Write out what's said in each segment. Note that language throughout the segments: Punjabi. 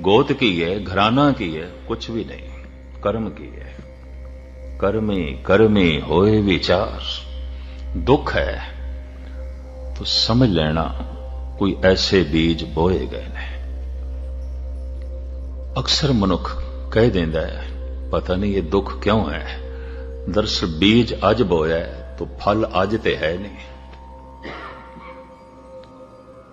ਗੋਤ ਕੀ ਹੈ ਘਰਾਨਾ ਕੀ ਹੈ ਕੁਝ ਵੀ ਨਹੀਂ, ਕਰਮ ਕੀ ਹੈ ਕਰਮੇ ਕਰਮੇ ਹੋਏ ਵਿਚਾਰ, ਦੁੱਖ ਹੈ, ਤੋ ਸਮਝ ਲੈਣਾ ਕੋਈ ਐਸੇ ਬੀਜ ਬੋਏ ਗਏ ਨੇ। ਅਕਸਰ ਮਨੁੱਖ ਕਹਿ ਦਿੰਦਾ ਹੈ, ਪਤਾ ਨਹੀਂ ਇਹ ਦੁੱਖ ਕਿਉਂ ਹੈ। ਦਰਸਲ ਬੀਜ ਅੱਜ ਬੋਇਆ ਹੈ, ਤੋ ਫਲ ਅੱਜ ਤੇ ਹੈ ਨਹੀਂ।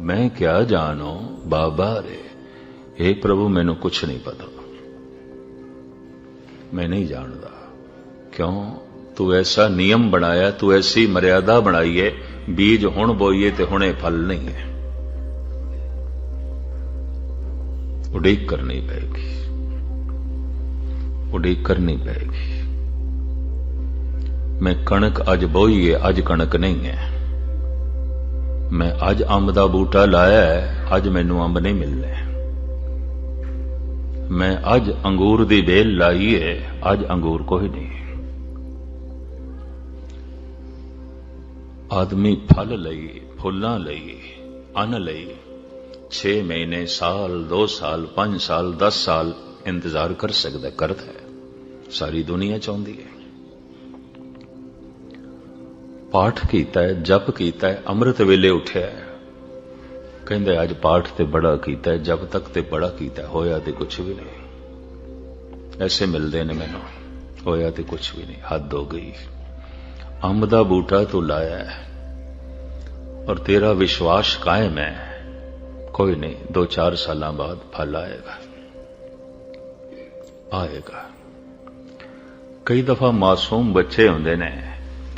ਮੈਂ ਕਿਆ ਜਾਣੂ, ਬਾਬਾ ਰੇ हे ਪ੍ਰਭੂ, ਮੈਨੂੰ ਕੁਝ ਨਹੀਂ ਪਤਾ। ਮੈਂ ਨਹੀਂ ਜਾਣਦਾ। ਕਿਉਂ? ਤੂੰ ਐਸਾ ਨਿਯਮ ਬਣਾਇਆ, ਤੂੰ ਐਸੀ ਮਰਿਆਦਾ ਬਣਾਈ ਹੈ ਬੀਜ ਹੁਣ ਬੋਈਏ ਤੇ ਹੁਣੇ ਫਲ ਨਹੀਂ ਹੈ। ਉਡੀਕ ਕਰਨੀ ਪਏਗੀ ਉਡੀਕ ਕਰਨੀ ਪਏਗੀ ਮੈਂ ਕਣਕ ਅੱਜ ਬੋਈਏ, ਅੱਜ ਕਣਕ ਨਹੀਂ ਹੈ। ਮੈਂ ਅੱਜ ਅੰਬ ਦਾ ਬੂਟਾ ਲਾਇਆ ਹੈ, ਅੱਜ ਮੈਨੂੰ ਅੰਬ ਨਹੀਂ ਮਿਲਨੇ ਮੈਂ ਅੱਜ ਅੰਗੂਰ ਦੀ ਵੇਲ ਲਾਈ ਹੈ, ਅੱਜ ਅੰਗੂਰ ਕੋਈ ਨਹੀਂ। ਆਦਮੀ ਫਲ ਲਈ, ਫੁੱਲਾਂ ਲਈ, ਅੰਨ ਲਈ 6 ਮਹੀਨੇ, ਸਾਲ 2 ਸਾਲ 5 ਸਾਲ 10 ਸਾਲ ਇੰਤਜ਼ਾਰ ਕਰ ਸਕਦਾ, ਕਰਦਾ ਹੈ। ਸਾਰੀ ਦੁਨੀਆ ਚਾਹੁੰਦੀ ਹੈ। ਪਾਠ ਕੀਤਾ ਹੈ, ਜਪ ਕੀਤਾ ਹੈ, ਅੰਮ੍ਰਿਤ ਵੇਲੇ ਉੱਠਿਆ ਹੈ। ਕਹਿੰਦੇ ਅੱਜ ਪਾਠ ਤੇ ਬੜਾ ਕੀਤਾ ਹੈ, ਜਪ ਤੱਕ ਤੇ ਬੜਾ ਕੀਤਾ ਹੋਇਆ ਤੇ ਕੁਝ ਵੀ ਨਹੀਂ। ਐਸੇ ਮਿਲਦੇ ਨੇ ਮੈਨੂੰ, ਹੋਇਆ ਤੇ ਕੁਝ ਵੀ ਨਹੀਂ, ਹੱਦ ਹੋ ਗਈ। ਅੰਬ ਦਾ ਬੂਟਾ ਤੂੰ ਲਾਇਆ ਹੈ ਔਰ ਤੇਰਾ ਵਿਸ਼ਵਾਸ ਕਾਇਮ ਹੈ। ਕੋਈ ਨਹੀਂ 2-4 ਸਾਲਾਂ ਬਾਅਦ ਫਲ ਆਏਗਾ। ਆਏਗਾ। ਕਈ ਦਫਾ ਮਾਸੂਮ ਬੱਚੇ ਹੁੰਦੇ ਨੇ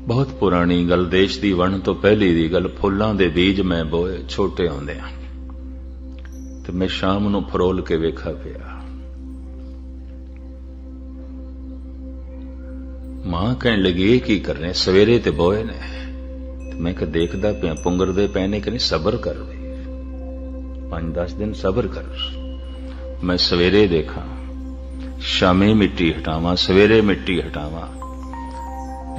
ਬਹੁਤ ਪੁਰਾਣੀ ਗੱਲ, ਦੇਸ਼ ਦੀ ਵਣ ਤੋਂ ਪਹਿਲੀ ਦੀ ਗੱਲ, ਫੁੱਲਾਂ ਦੇ ਬੀਜ ਮੈਂ ਬੋਏ ਛੋਟੇ ਹੁੰਦੇ ਆ ਤੇ ਮੈਂ ਸ਼ਾਮ ਨੂੰ ਫਰੋਲ ਕੇ ਵੇਖਾ ਪਿਆ। ਮਾਂ ਕਹਿਣ ਲੱਗੀ, ਇਹ ਕੀ ਕਰ ਰਹੇ? ਸਵੇਰੇ ਤੇ ਬੋਏ ਨੇ। ਤੇ ਮੈਂ ਕਿ ਦੇਖਦਾ ਪਿਆ ਪੁੰਗਰਦੇ ਪਏ ਨੇ ਕਿ ਨਹੀਂ? ਸਬਰ ਕਰ ਵੀ। 5-10 ਦਿਨ ਸਬਰ ਕਰ। ਮੈਂ ਸਵੇਰੇ ਦੇਖਾਂ, ਸ਼ਾਮੇ ਮਿੱਟੀ ਹਟਾਵਾਂ, ਸਵੇਰੇ ਮਿੱਟੀ ਹਟਾਵਾਂ।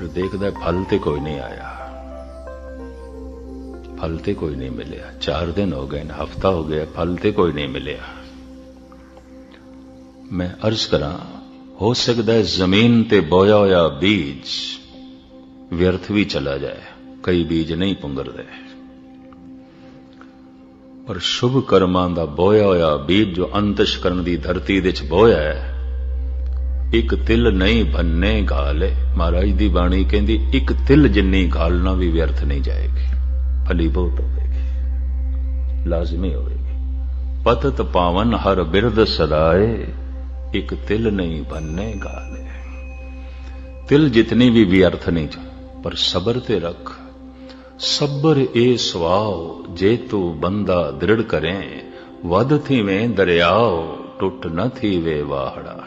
ਫਿਰ ਦੇਖਦਾ ਫਲ ਤੇ ਕੋਈ ਨਹੀਂ ਆਇਆ। ਫਲ ਤੇ ਕੋਈ ਨਹੀਂ ਮਿਲਿਆ। 4 ਦਿਨ ਹੋ ਗਏ, ਹਫਤਾ ਹੋ ਗਿਆ, ਫਲ ਤੇ ਕੋਈ ਨਹੀਂ ਮਿਲਿਆ। ਮੈਂ ਅਰਜ਼ ਕਰਾਂ, ਹੋ ਸਕਦਾ ਹੈ ਜ਼ਮੀਨ ਤੇ ਬੋਇਆ ਹੋਇਆ ਬੀਜ ਵਿਅਰਥ ਵੀ ਚਲਾ ਜਾਏ, ਕਈ ਬੀਜ ਨਹੀਂ ਪੁੰਗਰਦੇ। ਪਰ ਸ਼ੁਭ ਕਰਮਾਂ ਦਾ ਬੋਇਆ ਹੋਇਆ ਬੀਜ ਜੋ ਅੰਤਸ਼ਕਰਨ ਦੀ ਧਰਤੀ ਦੇ ਵਿੱਚ ਬੋਇਆ ਹੈ ਇੱਕ ਤਿਲ ਨਹੀਂ ਬੰਨੇ ਗਾਲੇ ਮਹਾਰਾਜ ਦੀ ਬਾਣੀ ਕਹਿੰਦੀ, ਇੱਕ ਤਿਲ ਜਿੰਨੀ ਗਾਲਣਾ ਵੀ ਵਿਅਰਥ ਨਹੀਂ ਜਾਏਗੀ। ਫਲੀ ਬਹੁਤ ਹੋਵੇਗੀ। ਲਾਜ਼ਮੀ ਹੋਵੇਗੀ। ਪਤਤ ਪਾਵਨ ਹਰ ਬਿਰਦ ਸਦਾਏ, ਇੱਕ ਤਿਲ ਨਹੀਂ ਬੰਨੇ ਗਾਲੇ ਤਿਲ ਜਿਤਨੀ ਵੀ ਵਿਅਰਥ ਨਹੀਂ ਜਾ, ਪਰ ਸਬਰ ਤੇ ਰੱਖ। ਸਬਰ ਏ ਸਵਾਉ ਜੇ ਤੂੰ ਬੰਦਾ ਦ੍ਰਿੜ ਕਰੇ ਵਦ ਥੀਵੇਂ ਦਰਿਆਓ ਟੁੱਟ ਨ ਥੀਵੇ ਵਾਹੜਾ।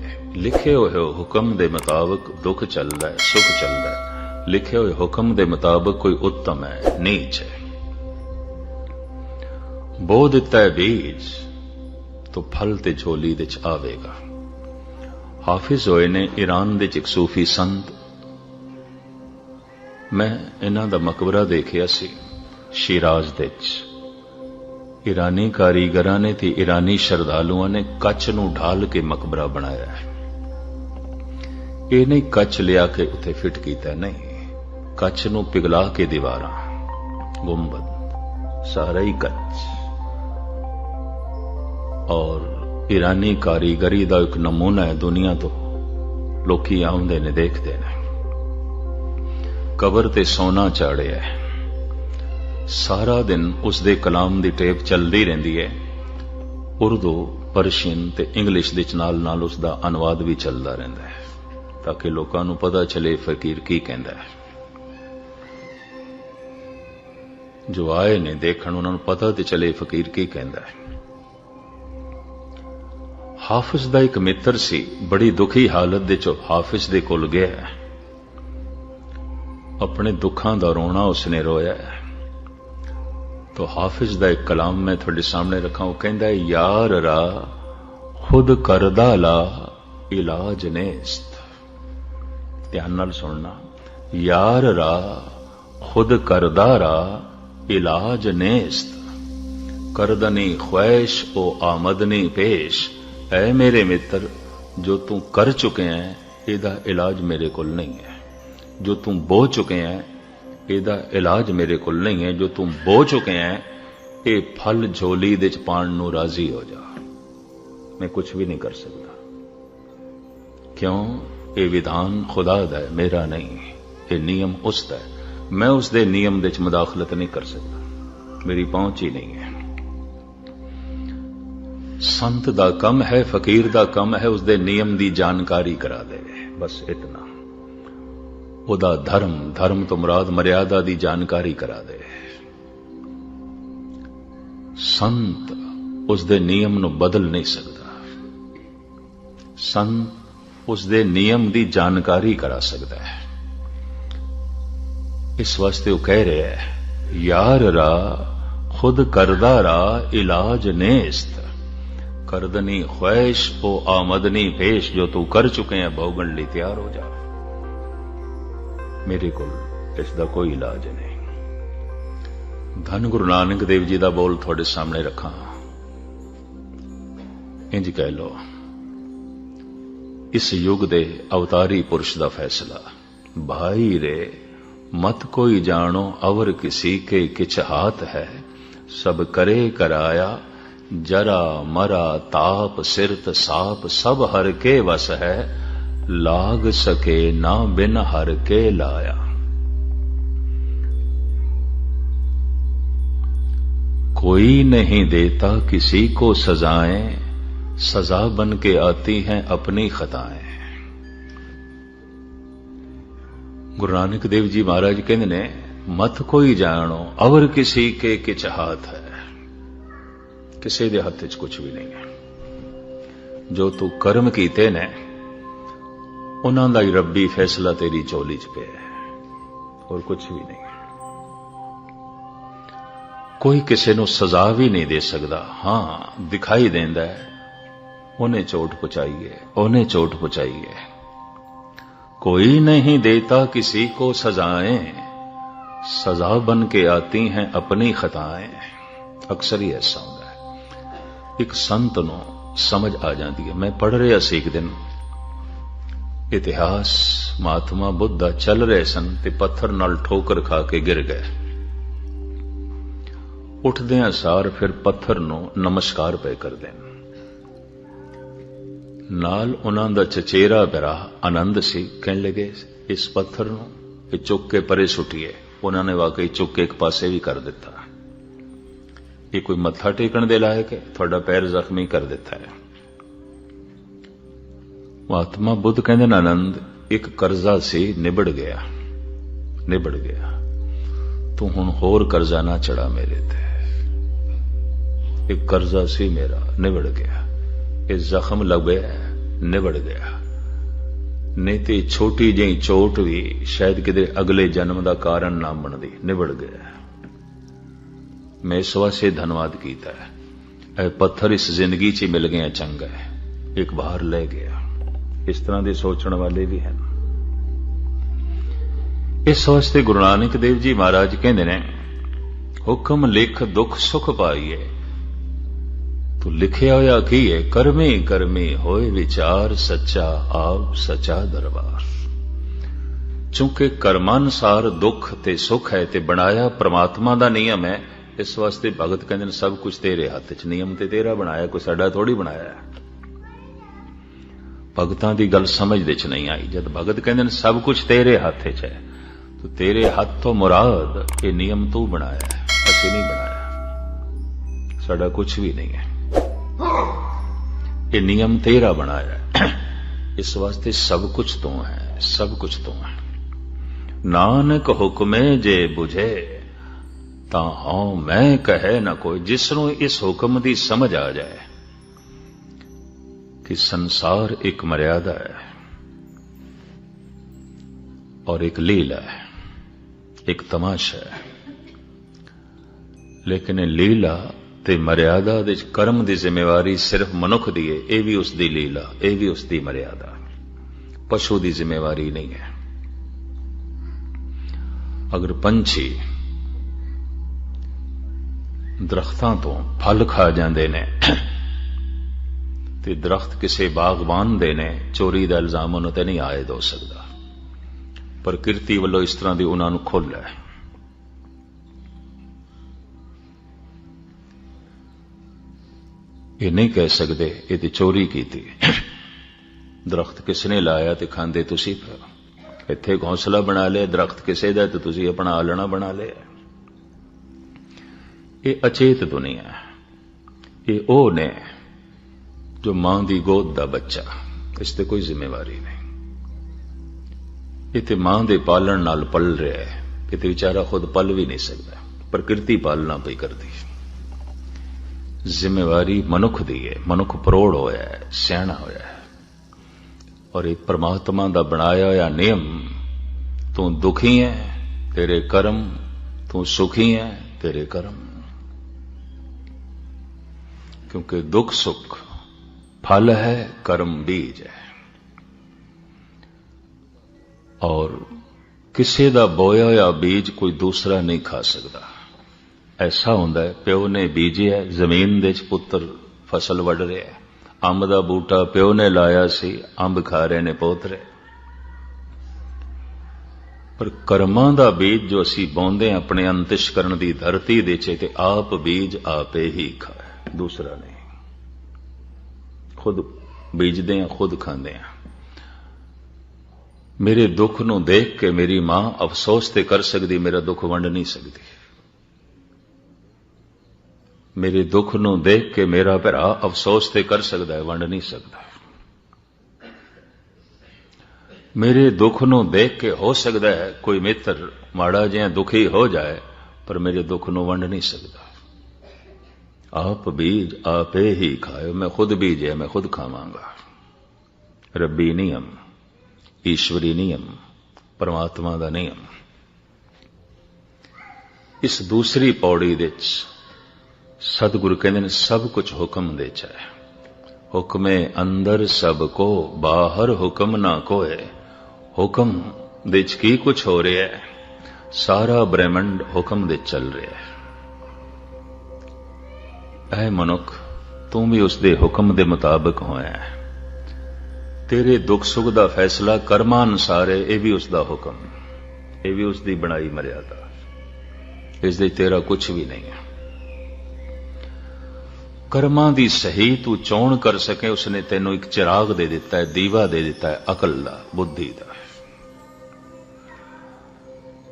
ਲਿਖੇ ਹੋਏ ਹੁਕਮ ਦੇ ਮੁਤਾਬਕ ਦੁੱਖ ਚੱਲਦਾ ਹੈ, ਸੁਖ ਚੱਲਦਾ ਹੈ। ਲਿਖੇ ਹੋਏ ਹੁਕਮ ਦੇ ਮੁਤਾਬਕ ਕੋਈ ਉੱਤਮ ਹੈ, ਨੀਚ ਹੈ। ਬੋ ਦਿੱਤਾ ਹੈ ਬੀਜ, ਤੋ ਫਲ ਤੇ ਝੋਲੀ ਦੇ ਆਵੇਗਾ। ਹਾਫਿਜ਼ ਹੋਏ ਨੇ ਈਰਾਨ ਦੇ ਚ ਇੱਕ ਸੂਫੀ ਸੰਤ। ਮੈਂ ਇਹਨਾਂ ਦਾ ਮਕਬਰਾ ਦੇਖਿਆ ਸੀ, ਸ਼ਿਰਾਜ਼ ਦੇ ਚ। ਈਰਾਨੀ ਕਾਰੀਗਰਾਂ ਨੇ ਤੇ ਈਰਾਨੀ ਸ਼ਰਧਾਲੂਆਂ ਨੇ ਕੱਚ ਨੂੰ ਢਾਲ ਕੇ ਮਕਬਰਾ ਬਣਾਇਆ ਹੈ। ਇਹ ਨਹੀਂ ਕੱਚ ਲਿਆ ਕੇ ਉੱਥੇ ਫਿੱਟ ਕੀਤਾ, ਨਹੀਂ। ਕੱਚ ਨੂੰ ਪਿਘਲਾ ਕੇ ਦੀਵਾਰਾਂ, ਗੁੰਬਦ, ਸਾਰਾ ਹੀ ਕੱਚ। ਔਰ ਈਰਾਨੀ ਕਾਰੀਗਰੀ ਦਾ ਇੱਕ ਨਮੂਨਾ ਹੈ ਦੁਨੀਆ ਤੋਂ। ਲੋਕੀ ਆਉਂਦੇ ਨੇ, ਦੇਖਦੇ ਨੇ। ਕਬਰ ਤੇ ਸੋਨਾ ਚਾੜਿਆ ਸਾਰਾ ਦਿਨ ਉਸ ਦੇ ਕਲਾਮ ਦੀ ਟੇਪ ਚੱਲਦੀ ਰਹਿੰਦੀ ਹੈ। ਉਰਦੂ, ਪਰਸ਼ੀਅਨ ਤੇ ਇੰਗਲਿਸ਼ ਦੇ ਨਾਲ ਨਾਲ ਉਸ ਦਾ ਅਨੁਵਾਦ ਵੀ ਚੱਲਦਾ ਰਹਿੰਦਾ ਹੈ। ਤਾਂ ਕਿ ਲੋਕਾਂ ਨੂੰ ਪਤਾ ਚਲੇ ਫਕੀਰ ਕੀ ਕਹਿੰਦਾ ਹੈ। ਜੋ ਆਏ ਨੇ ਦੇਖਣ, ਉਹਨਾਂ ਨੂੰ ਪਤਾ ਤੇ ਚਲੇ ਫਕੀਰ ਕੀ ਕਹਿੰਦਾ ਹੈ। ਹਾਫਿਜ਼ ਦਾ ਇੱਕ ਮਿੱਤਰ ਸੀ, ਬੜੀ ਦੁਖੀ ਹਾਲਤ ਦੇ ਚ ਹਾਫਿਜ਼ ਦੇ ਕੋਲ ਗਿਆ ਆਪਣੇ ਦੁੱਖਾਂ ਦਾ ਰੋਣਾ ਉਸਨੇ ਰੋਇਆ ਤੋ ਹਾਫਿਜ਼ ਦਾ ਇੱਕ ਕਲਾਮ ਮੈਂ ਤੁਹਾਡੇ ਸਾਹਮਣੇ ਰੱਖਾਂ, ਉਹ ਕਹਿੰਦਾ ਯਾਰ ਰਾ, ਖੁਦ ਕਰਦਾ ਲਾ, ਇਲਾਜ ਨੇ ਧਿਆਨ ਨਾਲ ਸੁਣਨਾ। ਯਾਰ ਰਾ, ਖੁਦ ਕਰਦਾ ਰਾ, ਇਲਾਜ ਨੇਸਤ। ਕਰਦਨੀ ਖੁਆਇਸ਼ ਉਹ ਆਮਦਨੀ ਪੇਸ਼। ਐ ਮੇਰੇ ਮਿੱਤਰ, ਜੋ ਤੂੰ ਕਰ ਚੁੱਕੇ ਹੈ ਇਹਦਾ ਇਲਾਜ ਮੇਰੇ ਕੋਲ ਨਹੀਂ ਹੈ ਜੋ ਤੂੰ ਬੋ ਚੁੱਕੇ ਹੈ ਇਹਦਾ ਇਲਾਜ ਮੇਰੇ ਕੋਲ ਨਹੀਂ ਹੈ ਜੋ ਤੂੰ ਬੋ ਚੁੱਕੇ ਹੈ ਇਹ ਫਲ ਝੋਲੀ ਦੇ ਚ ਪਾਣ ਨੂੰ ਰਾਜ਼ੀ ਹੋ ਜਾ। ਮੈਂ ਕੁਝ ਵੀ ਨਹੀਂ ਕਰ ਸਕਦਾ। ਕਿਉਂ? ਇਹ ਵਿਧਾਨ ਖੁਦਾ ਦਾ ਹੈ, ਮੇਰਾ ਨਹੀਂ, ਇਹ ਨਿਯਮ ਉਸ ਦਾ ਹੈ। ਮੈਂ ਉਸ ਦੇ ਨਿਯਮ ਦੇ ਚ ਮਦਾਖਲਤ ਨਹੀਂ ਕਰ ਸਕਦਾ। ਮੇਰੀ ਪਹੁੰਚ ਹੀ ਨਹੀਂ ਹੈ। ਸੰਤ ਦਾ ਕੰਮ ਹੈ, ਫਕੀਰ ਦਾ ਕੰਮ ਹੈ, ਉਸ ਦੇ ਨਿਯਮ ਦੀ ਜਾਣਕਾਰੀ ਕਰਾ ਦੇ। ਬਸ ਇਤਨਾ। ਉਹਦਾ ਧਰਮ ਧਰਮ ਤੋਂ ਮੁਰਾਦ ਮਰਿਆਦਾ ਦੀ ਜਾਣਕਾਰੀ ਕਰਾ ਦੇ। ਸੰਤ ਉਸ ਦੇ ਨਿਯਮ ਨੂੰ ਬਦਲ ਨਹੀਂ ਸਕਦਾ। ਸੰਤ ਉਸ ਦੇ ਨਿਯਮ ਦੀ ਜਾਣਕਾਰੀ ਕਰਾ ਸਕਦਾ ਹੈ। ਇਸ ਵਾਸਤੇ ਉਹ ਕਹਿ ਰਿਹਾ ਹੈ, ਯਾਰ ਰਾ, ਖੁਦ ਕਰਦਾ ਰਾ, ਇਲਾਜ ਨੇਸਤ। ਕਰਦਨੀ ਖੁਆਇਸ਼, ਉਹ ਆਮਦਨੀ ਪੇਸ਼ ਜੋ ਤੂੰ ਕਰ ਚੁਕੇ ਹੈ ਭੋਗਣ ਲਈ ਤਿਆਰ ਹੋ ਜਾ। ਮੇਰੇ ਕੋਲ ਇਸ ਦਾ ਕੋਈ ਇਲਾਜ ਨਹੀਂ। ਧੰਨ ਗੁਰੂ ਨਾਨਕ ਦੇਵ ਜੀ ਦਾ ਬੋਲ ਤੁਹਾਡੇ ਸਾਹਮਣੇ ਰੱਖਾਂ। ਇੰਜ ਕਹਿ ਲੋ ਇਸ ਯੁੱਗ ਦੇ ਅਵਤਾਰੀ ਪੁਰਸ਼ ਦਾ ਫੈਸਲਾ ਭਾਈ ਰੇ ਮਤ ਕੋਈ ਜਾਣੋ ਅਵਰ ਕਿਸੀ ਕੇ ਕਿਛ ਹਾਥ ਹੈ ਸਭ ਕਰੇ ਕਰਾਇਆ ਜਰਾ ਮਰਾ ਤਾਪ ਸਿਰਤ ਸਾਪ ਸਭ ਹਰ ਕੇ ਵਸ ਹੈ ਲਾਗ ਸਕੇ ਨਾ ਬਿਨ ਹਰ ਕੇ ਲਾਇਆ कोई नहीं देता किसी को सजाएं सजा बन के आती हैं अपनी खताएं ਗੁਰੂ ਨਾਨਕ ਦੇਵ ਜੀ ਮਹਾਰਾਜ ਕਹਿੰਦੇ ਨੇ ਮਤ ਕੋਈ ਜਾਣੋ ਅਵਰ ਕਿਸੇ ਕੇ ਕਿਛ ਹਾਥ ਹੈ ਕਿਸੇ ਦੇ ਹੱਥ 'ਚ ਕੁਝ ਵੀ ਨਹੀਂ ਹੈ ਜੋ ਤੂੰ ਕਰਮ ਕੀਤੇ ਨੇ ਉਹਨਾਂ ਦਾ ਹੀ ਰੱਬੀ ਫੈਸਲਾ ਤੇਰੀ ਝੋਲੀ 'ਚ ਪਿਆ ਹੈ ਹੋਰ ਕੁਝ ਵੀ ਨਹੀਂ ਕੋਈ ਕਿਸੇ ਨੂੰ ਸਜ਼ਾ ਵੀ ਨਹੀਂ ਦੇ ਸਕਦਾ ਹਾਂ ਦਿਖਾਈ ਦਿੰਦਾ ਹੈ ਉਹਨੇ ਚੋਟ ਪਹੁੰਚਾਈ ਹੈ ਉਹਨੇ ਚੋਟ ਪਹੁੰਚਾਈ ਹੈ कोई नहीं देता किसी को सजाएं सजा बन के आती हैं अपनी खताएं ਅਕਸਰ ਹੀ ਐਸਾ ਹੁੰਦਾ ਹੈ ਇੱਕ ਸੰਤ ਨੂੰ ਸਮਝ ਆ ਜਾਂਦੀ ਹੈ ਮੈਂ ਪੜ੍ਹ ਰਿਹਾ ਸੀ ਇੱਕ ਦਿਨ ਇਤਿਹਾਸ ਮਹਾਤਮਾ ਬੁੱਧਾ ਚੱਲ ਰਹੇ ਸਨ ਤੇ ਪੱਥਰ ਨਾਲ ਠੋਕਰ ਖਾ ਕੇ ਗਿਰ ਗਏ ਉੱਠਦਿਆਂ ਸਾਰ ਫਿਰ ਪੱਥਰ ਨੂੰ ਨਮਸਕਾਰ ਪਏ ਕਰਦੇ ਨੇ ਨਾਲ ਉਹਨਾਂ ਦਾ ਚਚੇਰਾ ਬਰਾ ਆਨੰਦ ਸੀ, ਕਹਿਣ ਲੱਗੇ, ਇਸ ਪੱਥਰ ਨੂੰ ਇਹ ਚੁੱਕ ਕੇ ਪਰੇ ਸੁੱਟੀਏ। ਉਹਨਾਂ ਨੇ ਵਾਕਈ ਚੁੱਕ ਕੇ ਇੱਕ ਪਾਸੇ ਵੀ ਕਰ ਦਿੱਤਾ। ਇਹ ਕੋਈ ਮੱਥਾ ਟੇਕਣ ਦੇ ਲਾਇਕ ਹੈ? ਤੁਹਾਡਾ ਪੈਰ ਜ਼ਖਮੀ ਕਰ ਦਿੱਤਾ ਹੈ। ਮਹਾਤਮਾ ਬੁੱਧ ਕਹਿੰਦੇ ਨੇ, ਆਨੰਦ, ਇੱਕ ਕਰਜ਼ਾ ਸੀ, ਨਿਬੜ ਗਿਆ। ਨਿਬੜ ਗਿਆ। ਤੂੰ ਹੁਣ ਹੋਰ ਕਰਜ਼ਾ ਨਾ ਚੜਾ ਮੇਰੇ ਤੇ। ਇੱਕ ਕਰਜ਼ਾ ਸੀ ਮੇਰਾ, ਨਿਬੜ ਗਿਆ। ਇਹ ਜ਼ਖਮ ਲੱਗਿਆ ਨਿਬੜ ਗਿਆ। ਨਹੀਂ ਤੇ ਛੋਟੀ ਜਿਹੀ ਚੋਟ ਵੀ ਸ਼ਾਇਦ ਕਿਤੇ ਅਗਲੇ ਜਨਮ ਦਾ ਕਾਰਨ ਨਾ ਬਣਦੀ, ਨਿਬੜ ਗਿਆ। ਮੈਂ ਇਸ ਵਾਸਤੇ ਧੰਨਵਾਦ ਕੀਤਾ। ਹੈ ਇਹ ਪੱਥਰ ਇਸ ਜ਼ਿੰਦਗੀ 'ਚ ਹੀ ਮਿਲ ਗਿਆ, ਚੰਗਾ ਹੈ। ਇੱਕ ਬਾਹਰ ਲੈ ਗਿਆ। ਇਸ ਤਰ੍ਹਾਂ ਦੇ ਸੋਚਣ ਵਾਲੇ ਵੀ ਹਨ। ਇਸ ਵਾਸਤੇ ਗੁਰੂ ਨਾਨਕ ਦੇਵ ਜੀ ਮਹਾਰਾਜ ਕਹਿੰਦੇ ਨੇ, ਹੁਕਮ ਲਿਖ ਦੁੱਖ ਸੁਖ ਪਾਈਏ ਤੂੰ ਲਿਖਿਆ ਹੋਇਆ ਕੀ ਹੈ ਕਰਮੇ ਕਰਮੇ ਹੋਏ ਵਿਚਾਰ ਸੱਚਾ ਆਪ ਸੱਚਾ ਦਰਬਾਰ। ਚੁੰਕੇ ਕਰਮਾਨਸਾਰ ਦੁੱਖ ਤੇ ਸੁੱਖ ਹੈ ਤੇ ਬਣਾਇਆ ਪ੍ਰਮਾਤਮਾ ਦਾ ਨਿਯਮ ਹੈ, ਇਸ ਵਾਸਤੇ ਭਗਤ ਕਹਿੰਦੇ ਨੇ ਸਭ ਕੁਝ ਤੇਰੇ ਹੱਥ 'ਚ, ਨਿਯਮ ਤੇ ਤੇਰਾ ਬਣਾਇਆ, ਕੋਈ ਸਾਡਾ ਥੋੜੀ ਬਣਾਇਆ। ਭਗਤਾਂ ਦੀ ਗੱਲ ਸਮਝ ਦੇ 'ਚ ਨਹੀਂ ਆਈ, ਜਦ ਭਗਤ ਕਹਿੰਦੇ ਨੇ ਸਭ ਕੁਝ ਤੇਰੇ ਹੱਥ 'ਚ ਹੈ, ਤੋ ਤੇਰੇ ਹੱਥ ਤੋਂ ਮੁਰਾਦ ਇਹ ਨਿਯਮ ਤੂੰ ਬਣਾਇਆ ਅਸੀਂ ਨਹੀਂ ਬਣਾਇਆ। ਸਾਡਾ ਕੁਝ ਵੀ ਨਹੀਂ ਹੈ। ਇਹ ਨਿਯਮ ਤੇਰਾ ਬਣਾਇਆ ਇਸ ਵਾਸਤੇ ਸਭ ਕੁਝ ਤੋਂ ਹੈ, ਸਭ ਕੁਝ ਤੋਂ ਹੈ। ਨਾਨਕ ਹੁਕਮੇ ਜੇ 부ਝੇ ਤਾਂ ਹਉ ਮੈਂ ਕਹੇ ਨਾ ਕੋਈ, ਜਿਸ ਨੂੰ ਇਸ ਹੁਕਮ ਦੀ ਸਮਝ ਆ ਜਾਏ ਕਿ ਸੰਸਾਰ ਇੱਕ ਮਰਿਆਦਾ ਹੈ ਔਰ ਇੱਕ ਲੀਲਾ ਹੈ, ਇੱਕ ਤਮਾਸ਼ਾ ਹੈ। ਲੇਕਿਨ ਇਹ ਲੀਲਾ ਤੇ ਮਰਿਆਦਾ ਦੇ ਕਰਮ ਦੀ ਜ਼ਿੰਮੇਵਾਰੀ ਸਿਰਫ ਮਨੁੱਖ ਦੀ ਹੈ ਇਹ ਵੀ ਉਸ ਦੀ ਲੀਲਾ, ਇਹ ਵੀ ਉਸ ਦੀ ਮਰਿਆਦਾ। ਪਸ਼ੂ ਦੀ ਜ਼ਿੰਮੇਵਾਰੀ ਨਹੀਂ ਹੈ। ਅਗਰ ਪੰਛੀ ਦਰਖਤਾਂ ਤੋਂ ਫਲ ਖਾ ਜਾਂਦੇ ਨੇ ਤੇ ਦਰਖਤ ਕਿਸੇ ਬਾਗਬਾਨ ਦੇ ਨੇ, ਚੋਰੀ ਦਾ ਇਲਜ਼ਾਮ ਉਹਨਾਂ ਤੇ ਨਹੀਂ ਆਇਦ ਹੋ ਸਕਦਾ। ਪ੍ਰਕਿਰਤੀ ਵੱਲੋਂ ਇਸ ਤਰ੍ਹਾਂ ਦੀ ਉਹਨਾਂ ਨੂੰ ਖੁੱਲ੍ਹ ਹੈ। ਇਹ ਨਹੀਂ ਕਹਿ ਸਕਦੇ, ਇਹ ਤੇ ਚੋਰੀ ਕੀਤੀ ਦਰਖਤ ਕਿਸ ਨੇ ਲਾਇਆ ਤੇ ਖਾਂਦੇ ਤੁਸੀਂ ਫਿਰ? ਇੱਥੇ ਘੌਂਸਲਾ ਬਣਾ ਲਿਆ, ਦਰਖਤ ਕਿਸੇ ਦਾ ਤੇ ਤੁਸੀਂ ਆਪਣਾ ਆਲਣਾ ਬਣਾ ਲਿਆ। ਇਹ ਅਚੇਤ ਦੁਨੀਆ ਹੈ। ਇਹ ਉਹ ਨੇ ਜੋ ਮਾਂ ਦੀ ਗੋਦ ਦਾ ਬੱਚਾ, ਇਸ ਤੇ ਕੋਈ ਜ਼ਿੰਮੇਵਾਰੀ ਨਹੀਂ। ਇਹ ਤੇ ਮਾਂ ਦੇ ਪਾਲਣ ਨਾਲ ਪਲ ਰਿਹਾ ਹੈ। ਇਹ ਤੇ ਵਿਚਾਰਾ ਖੁਦ ਪਲ ਵੀ ਨਹੀਂ ਸਕਦਾ। ਪ੍ਰਕਿਰਤੀ ਪਾਲਣਾ ਪਈ ਕਰਦੀ। ਹੈ ਜ਼ਿੰਮੇਵਾਰੀ ਮਨੁੱਖ ਦੀ ਹੈ, ਮਨੁੱਖ ਪਰੋੜ ਹੋਇਆ ਹੈ, ਸਿਆਣਾ ਹੋਇਆ ਹੈ। ਔਰ ਇਹ ਪ੍ਰਮਾਤਮਾ ਦਾ ਬਣਾਇਆ ਹੋਇਆ ਨਿਯਮ, ਤੂੰ ਦੁਖੀ ਹੈ, ਤੇਰੇ ਕਰਮ, ਤੂੰ ਸੁਖੀ ਹੈ, ਤੇਰੇ ਕਰਮ। ਕਿਉਂਕਿ ਦੁੱਖ ਸੁਖ, ਫਲ ਹੈ, ਕਰਮ ਬੀਜ ਹੈ। ਔਰ ਕਿਸੇ ਦਾ ਬੋਇਆ ਹੋਇਆ ਬੀਜ ਕੋਈ ਦੂਸਰਾ ਨਹੀਂ ਖਾ ਸਕਦਾ। ਐਸਾ ਹੁੰਦਾ ਹੈ, ਪਿਓ ਨੇ ਬੀਜਿਆ, ਜ਼ਮੀਨ ਦੇ ਚ ਪੁੱਤਰ ਫਸਲ ਵੱਢ ਰਿਹਾ ਹੈ। ਅੰਬ ਦਾ ਬੂਟਾ ਪਿਓ ਨੇ ਲਾਇਆ ਸੀ, ਅੰਬ ਖਾ ਰਹੇ ਨੇ ਪੋਤਰੇ ਪਰ ਕਰਮਾਂ ਦਾ ਬੀਜ ਜੋ ਅਸੀਂ ਬੌਂਦੇ ਆਪਣੇ ਅੰਤਿਸ਼ ਕਰਨ ਦੀ ਧਰਤੀ ਦੇ ਚ ਤੇ ਆਪ ਬੀਜ ਆਪੇ ਹੀ ਖਾਏ। ਦੂਸਰਾ ਨਹੀਂ। ਖੁਦ ਬੀਜਦੇ ਆ ਖੁਦ ਖਾਂਦੇ ਆ ਮੇਰੇ ਦੁੱਖ ਨੂੰ ਦੇਖ ਕੇ ਮੇਰੀ ਮਾਂ ਅਫਸੋਸ ਤੇ ਕਰ ਸਕਦੀ, ਮੇਰਾ ਦੁੱਖ ਵੰਡ ਨਹੀਂ ਸਕਦੀ। ਮੇਰੇ ਦੁੱਖ ਨੂੰ ਦੇਖ ਕੇ ਮੇਰਾ ਭਰਾ ਅਫਸੋਸ ਤੇ ਕਰ ਸਕਦਾ ਹੈ, ਵੰਡ ਨਹੀਂ ਸਕਦਾ। ਮੇਰੇ ਦੁੱਖ ਨੂੰ ਦੇਖ ਕੇ ਹੋ ਸਕਦਾ ਹੈ, ਕੋਈ ਮਿੱਤਰ ਮਾੜਾ ਜਿਹਾ ਦੁਖੀ ਹੋ ਜਾਏ, ਪਰ ਮੇਰੇ ਦੁੱਖ ਨੂੰ ਵੰਡ ਨਹੀਂ ਸਕਦਾ। ਆਪ ਬੀਜ ਆਪੇ ਹੀ ਖਾਇਓ, ਮੈਂ ਖੁਦ ਬੀਜਿਆ, ਮੈਂ ਖੁਦ ਖਾਵਾਂਗਾ। ਰੱਬੀ ਨਿਯਮ, ਈਸ਼ਵਰੀ ਨਿਯਮ, ਪਰਮਾਤਮਾ ਦਾ ਨਿਯਮ। ਇਸ ਦੂਸਰੀ ਪੌੜੀ ਵਿੱਚ ਸਤਿਗੁਰੂ ਕਹਿੰਦੇ ਨੇ, ਸਭ ਕੁਝ ਹੁਕਮ ਦੇ ਚ ਹੈ। ਹੁਕਮੇ ਅੰਦਰ ਸਭ ਕੋ, ਬਾਹਰ ਹੁਕਮ ਨਾ ਕੋਏ। ਹੁਕਮ ਦੇ ਚ ਕੀ ਕੁਝ ਹੋ ਰਿਹਾ ਹੈ? ਸਾਰਾ ਬ੍ਰਹਿਮੰਡ ਹੁਕਮ ਦੇ ਚੱਲ ਰਿਹਾ ਹੈ। ਐ ਮਨੁੱਖ, ਤੂੰ ਵੀ ਉਸ ਦੇ ਹੁਕਮ ਦੇ ਮੁਤਾਬਕ ਹੋਇਆ ਹੈ। ਤੇਰੇ ਦੁੱਖ ਸੁੱਖ ਦਾ ਫੈਸਲਾ ਕਰਮਾਂ ਅਨੁਸਾਰ ਹੈ, ਇਹ ਵੀ ਉਸ ਦਾ ਹੁਕਮ। ਇਹ ਵੀ ਉਸ ਦੀ ਬਣਾਈ ਮਰਿਆਦਾ। ਇਸ ਦੇ ਤੇਰਾ ਕੁਝ ਵੀ ਨਹੀਂ ਹੈ। ਕਰਮਾਂ ਦੀ ਸਹੀ ਤੂੰ ਚੋਣ ਕਰ ਸਕੇ, ਉਸਨੇ ਤੈਨੂੰ ਇੱਕ ਚਿਰਾਗ ਦੇ ਦਿੱਤਾ ਹੈ, ਦੀਵਾ ਦੇ ਦਿੱਤਾ ਹੈ, ਅਕਲ ਦਾ, ਬੁੱਧੀ ਦਾ।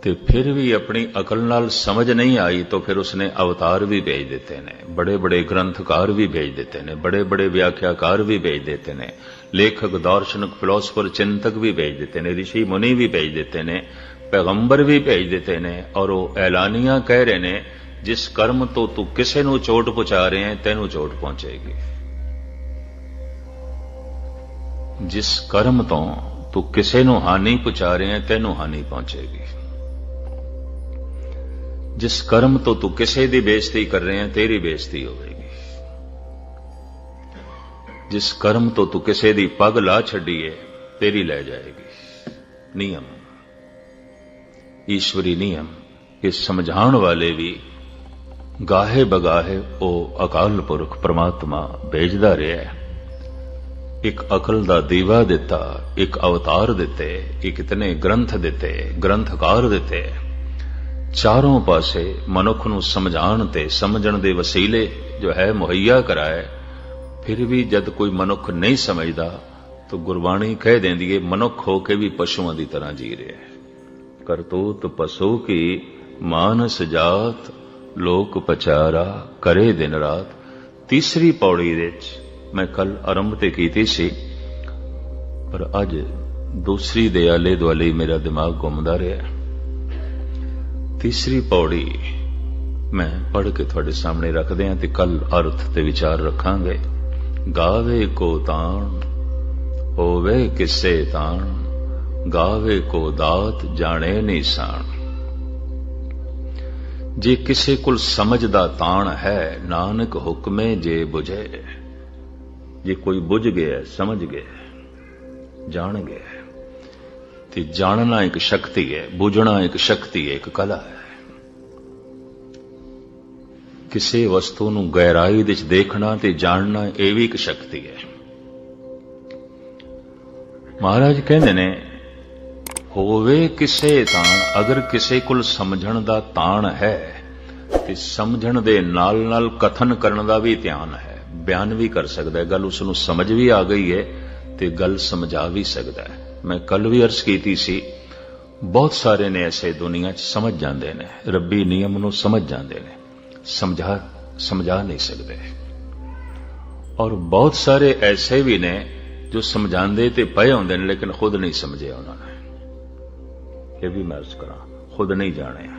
ਤੇ ਫਿਰ ਵੀ ਆਪਣੀ ਅਕਲ ਨਾਲ ਸਮਝ ਨਹੀਂ ਆਈ, ਤਾਂ ਫਿਰ ਉਸਨੇ ਅਵਤਾਰ ਵੀ ਭੇਜ ਦਿੱਤੇ ਨੇ ਬੜੇ ਬੜੇ ਗ੍ਰੰਥਕਾਰ ਵੀ ਭੇਜ ਦਿੱਤੇ ਨੇ ਬੜੇ ਬੜੇ ਵਿਆਖਿਆਕਾਰ ਵੀ ਭੇਜ ਦਿੱਤੇ ਨੇ, ਲੇਖਕ, ਦਾਰਸ਼ਨਿਕ ਫਿਲਾਸਫਰ ਚਿੰਤਕ ਵੀ ਭੇਜ ਦਿੱਤੇ ਨੇ ઋષਿ ਮੁਨੀ ਵੀ ਭੇਜ ਦਿੱਤੇ ਨੇ, ਪੈਗੰਬਰ ਵੀ ਭੇਜ ਦਿੱਤੇ ਨੇ, ਔਰ ਉਹ ਐਲਾਨੀਆਂ ਕਹਿ ਰਹੇ ਨੇ ਜਿਸ ਕਰਮ ਤੋਂ ਤੂੰ ਕਿਸੇ ਨੂੰ ਚੋਟ ਪਹੁੰਚਾ ਰਿਹਾ ਹੈ, ਤੈਨੂੰ ਚੋਟ ਪਹੁੰਚੇਗੀ। ਜਿਸ ਕਰਮ ਤੋਂ ਤੂੰ ਕਿਸੇ ਨੂੰ ਹਾਨੀ ਪਹੁੰਚਾ ਰਿਹਾ ਹੈ, ਤੈਨੂੰ ਹਾਨੀ ਪਹੁੰਚੇਗੀ। ਜਿਸ ਕਰਮ ਤੋਂ ਤੂੰ ਕਿਸੇ ਦੀ ਬੇਇੱਜ਼ਤੀ ਕਰ ਰਿਹਾ ਹੈ, ਤੇਰੀ ਬੇਇੱਜ਼ਤੀ ਹੋਵੇਗੀ। ਜਿਸ ਕਰਮ ਤੋਂ ਤੂੰ ਕਿਸੇ ਦੀ ਪੱਗ ਲਾ ਛੱਡੀਏ ਤੇਰੀ ਲੈ ਜਾਏਗੀ। ਨਿਯਮ। ਈਸ਼ਵਰੀ ਨਿਯਮ। ਇਹ ਸਮਝਾਉਣ ਵਾਲੇ ਵੀ ਗਾਹੇ ਬਗਾਹੇ ਉਹ ਅਕਾਲ ਪੁਰਖ ਪ੍ਰਮਾਤਮਾ ਭੇਜਦਾ ਰਿਹਾ ਇੱਕ ਅਕਲ ਦਾ ਦੀਵਾ ਦਿੱਤਾ, ਇੱਕ ਅਵਤਾਰ ਦਿੱਤੇ, ਇੱਕ ਇਤਨੇ ਗ੍ਰੰਥ ਦਿੱਤੇ, ਗ੍ਰੰਥਕਾਰ ਦਿੱਤੇ। ਚਾਰੋਂ ਪਾਸੇ ਮਨੁੱਖ ਨੂੰ ਸਮਝਾਉਣ ਤੇ ਸਮਝਣ ਦੇ ਵਸੀਲੇ ਜੋ ਹੈ ਮੁਹੱਈਆ ਕਰਾਏ। ਫਿਰ ਵੀ ਜਦ ਕੋਈ ਮਨੁੱਖ ਨਹੀਂ ਸਮਝਦਾ, ਤਾਂ ਗੁਰਬਾਣੀ ਕਹਿ ਦਿੰਦੀ ਏ, ਮਨੁੱਖ ਹੋ ਕੇ ਵੀ ਪਸ਼ੂਆਂ ਦੀ ਤਰ੍ਹਾਂ ਜੀ ਰਿਹਾ ਕਰਤੂਤ ਪਸ਼ੂ ਕੀ, ਮਾਨਸ ਜਾਤ ਲੋਕ ਪਚਾਰਾ ਕਰੇ ਦਿਨ ਰਾਤ। ਤੀਸਰੀ ਪੌੜੀ ਵਿੱਚ ਮੈਂ ਕੱਲ ਆਰੰਭ ਤੇ ਕੀਤੀ ਸੀ, ਪਰ ਅੱਜ ਦੂਸਰੀ ਦੇ ਆਲੇ ਦੁਆਲੇ ਮੇਰਾ ਦਿਮਾਗ ਘੁੰਮਦਾ ਰਿਹਾ। ਤੀਸਰੀ ਪੌੜੀ ਮੈਂ ਪੜ੍ਹ ਕੇ ਤੁਹਾਡੇ ਸਾਹਮਣੇ ਰੱਖਦੇ ਹਾਂ ਤੇ ਕੱਲ ਅਰਥ ਤੇ ਵਿਚਾਰ ਰੱਖਾਂਗੇ। ਗਾਵੇ ਕੋ ਤਾਣ, ਹੋਵੇ ਕਿਸੇ ਤਾਣ, ਗਾਵੇ ਕੋ ਦਾਤ ਜਾਣੇ ਨਹੀਂ ਸਾਣ। ਜੇ ਕਿਸੇ ਕੋਲ ਸਮਝ ਦਾ ਤਾਣ ਹੈ, ਨਾਨਕ ਹੁਕਮੇ ਜੇ ਬੁਝੇ। ਜੇ ਕੋਈ ਬੁਝ ਗਿਆ, ਸਮਝ ਗਿਆ, ਜਾਣ ਗਿਆ, ਤੇ ਜਾਣਨਾ ਇੱਕ ਸ਼ਕਤੀ ਹੈ, ਬੁਝਣਾ ਇੱਕ ਸ਼ਕਤੀ ਹੈ, ਇੱਕ ਕਲਾ ਹੈ। ਕਿਸੇ ਵਸਤੂ ਨੂੰ ਗਹਿਰਾਈ ਵਿੱਚ ਦੇਖਣਾ ਤੇ ਜਾਣਨਾ ਇਹ ਵੀ ਇੱਕ ਸ਼ਕਤੀ ਹੈ। ਮਹਾਰਾਜ ਕਹਿੰਦੇ ਨੇ ਹੋਵੇ ਕਿਸੇ ਤਾਂ, ਅਗਰ ਕਿਸੇ ਕੋਲ ਸਮਝਣ ਦਾ ਤਾਣ ਹੈ, ਤੇ ਸਮਝਣ ਦੇ ਨਾਲ ਨਾਲ ਕਥਨ ਕਰਨ ਦਾ ਵੀ ਧਿਆਨ ਹੈ, ਬਿਆਨ ਵੀ ਕਰ ਸਕਦਾ ਹੈ, ਗੱਲ ਉਸ ਨੂੰ ਸਮਝ ਵੀ ਆ ਗਈ ਹੈ, ਤੇ ਗੱਲ ਸਮਝਾ ਵੀ ਸਕਦਾ ਹੈ। ਮੈਂ ਕੱਲ ਵੀ ਅਰਜ਼ ਕੀਤੀ ਸੀ, ਬਹੁਤ ਸਾਰੇ ਨੇ ਐਸੇ ਦੁਨੀਆ 'ਚ ਸਮਝ ਜਾਂਦੇ ਨੇ, ਰੱਬੀ ਨਿਯਮ ਨੂੰ ਸਮਝ ਜਾਂਦੇ ਨੇ, ਸਮਝਾ ਸਮਝਾ ਨਹੀਂ ਸਕਦੇ। ਔਰ ਬਹੁਤ ਸਾਰੇ ਐਸੇ ਵੀ ਨੇ ਜੋ ਸਮਝਾਉਂਦੇ ਤੇ ਪਏ ਹੁੰਦੇ ਨੇ, ਲੇਕਿਨ ਖੁਦ ਨਹੀਂ ਸਮਝਿਆ ਉਹਨਾਂ ਨੇ। ਇਹ ਵੀ ਮੈਂ ਅਰਜ਼ ਕਰਾਂ ਖੁਦ ਨਹੀਂ ਜਾਣਿਆ।